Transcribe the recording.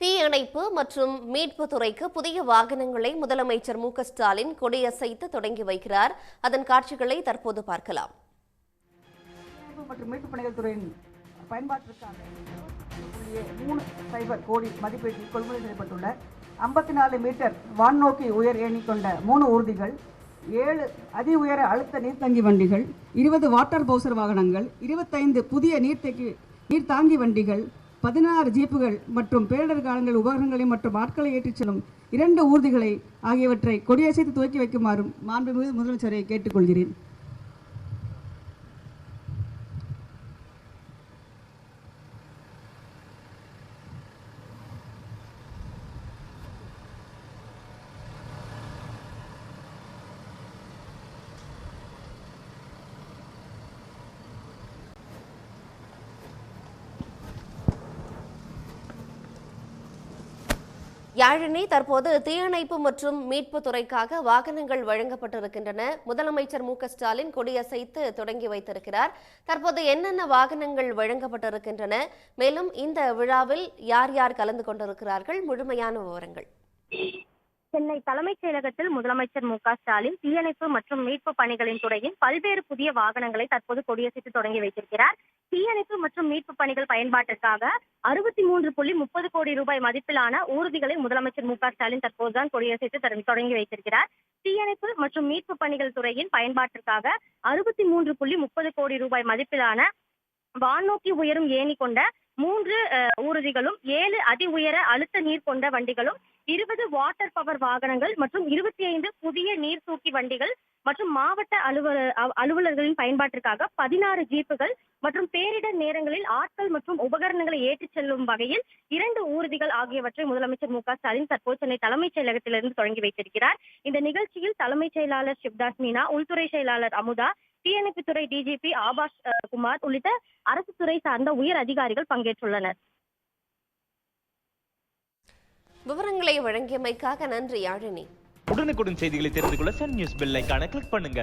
தீயணைப்பு மற்றும் மீட்பு துறைக்கு புதிய வாகனங்களை முதலமைச்சர் மு க ஸ்டாலின் கொடியசைத்து தொடங்கி வைக்கிறார். அதன் காட்சிகளை தற்போது பார்க்கலாம். மற்றும் மீட்பு பணிகள் துறையின் பயன்பாட்டிற்கான மூணு சைபர் கோடி மதிப்பீட்டில் கொள்முதல் செய்யப்பட்டுள்ள ஐம்பத்தி நாலு மீட்டர் வான்நோக்கி உயர் ஏணி கொண்ட மூணு ஊர்திகள் ஏழு அதி உயர அழுத்த நீர்த்தங்கி வண்டிகள் இருபது வாட்டர் பவுசர் வாகனங்கள் இருபத்தைந்து புதிய நீர்த்தங்கி நீர்த்தாங்கி வண்டிகள் பதினாறு ஜீப்புகள் மற்றும் பேரிடர் காலங்கள் உபகரணங்களை மற்றும் ஆட்களை ஏற்றிச் செல்லும் இரண்டு ஊர்திகளை ஆகியவற்றை கொடியசைத்து துவக்கி வைக்குமாறும் மாண்புமிகு முதலமைச்சரை கேட்டுக்கொள்கிறேன். யாழினி தற்போது தீயணைப்பு மற்றும் மீட்பு துறைக்காக வாகனங்கள் வழங்கப்பட்டிருக்கின்றன. முதலமைச்சர் மு ஸ்டாலின் கொடியசைத்து தொடங்கி வைத்திருக்கிறார். தற்போது என்னென்ன வாகனங்கள் வழங்கப்பட்டிருக்கின்றன? மேலும் இந்த விழாவில் யார் யார் கலந்து கொண்டிருக்கிறார்கள்? முழுமையான விவரங்கள். சென்னை தலைமைச் செயலகத்தில் முதலமைச்சர் மு க ஸ்டாலின் தீயணைப்பு மற்றும் மீட்பு பணிகளின் துறையின் பல்வேறு புதிய வாகனங்களை தற்போது கொடியசைத்து தொடங்கி வைத்திருக்கிறார். தீயணைப்பு மற்றும் மீட்பு பணிகள் பயன்பாட்டிற்காக அறுபத்தி மூன்று புள்ளி முப்பது கோடி ரூபாய் மதிப்பிலான ஊர்திகளை முதலமைச்சர் மு க ஸ்டாலின் தற்போதுதான் கொடியசைத்து தொடங்கி- வைத்திருக்கிறார். தீயணைப்பு மற்றும் மீட்பு பணிகள் துறையின் பயன்பாட்டிற்காக அறுபத்தி மூன்று புள்ளி முப்பது கோடி ரூபாய் மதிப்பிலான வானோக்கி உயரும் ஏணி கொண்ட மூன்று ஊர்திகளும் ஏழு அதி உயர அழுத்த நீர் கொண்ட வண்டிகளும் இருபது வாட்டர் பவர் வாகனங்கள் மற்றும் இருபத்தி ஐந்து புதிய நீர் தூக்கி வண்டிகள் மற்றும் மாவட்ட அலுவலர் அலுவலர்களின் பயன்பாட்டிற்காக பதினாறு ஜீப்புகள் மற்றும் பேரிடர் நேரங்களில் ஆட்கள் மற்றும் உபகரணங்களை ஏற்றிச் செல்லும் வகையில் இரண்டு ஊர்திகள் ஆகியவற்றை முதலமைச்சர் மு க ஸ்டாலின் தற்போது சென்னை தலைமைச் செயலகத்திலிருந்து தொடங்கி வைத்திருக்கிறார். இந்த நிகழ்ச்சியில் தலைமைச் செயலாளர் சிவ்தாஸ் மீனா உள்துறை செயலாளர் அமுதா தீயணைப்புத்துறை டிஜிபி ஆபாஷ் குமார் உள்ளிட்ட அரசு துறை சார்ந்த உயர் அதிகாரிகள் பங்கேற்றுள்ளனர். விவரங்களை வழங்கியமைக்காக நன்றி யாழினி உடனுக்குடன் செய்திகளை தெரிந்து கொள்ள சன் நியூஸ் பெல் ஐக்கான கிளிக் பண்ணுங்க.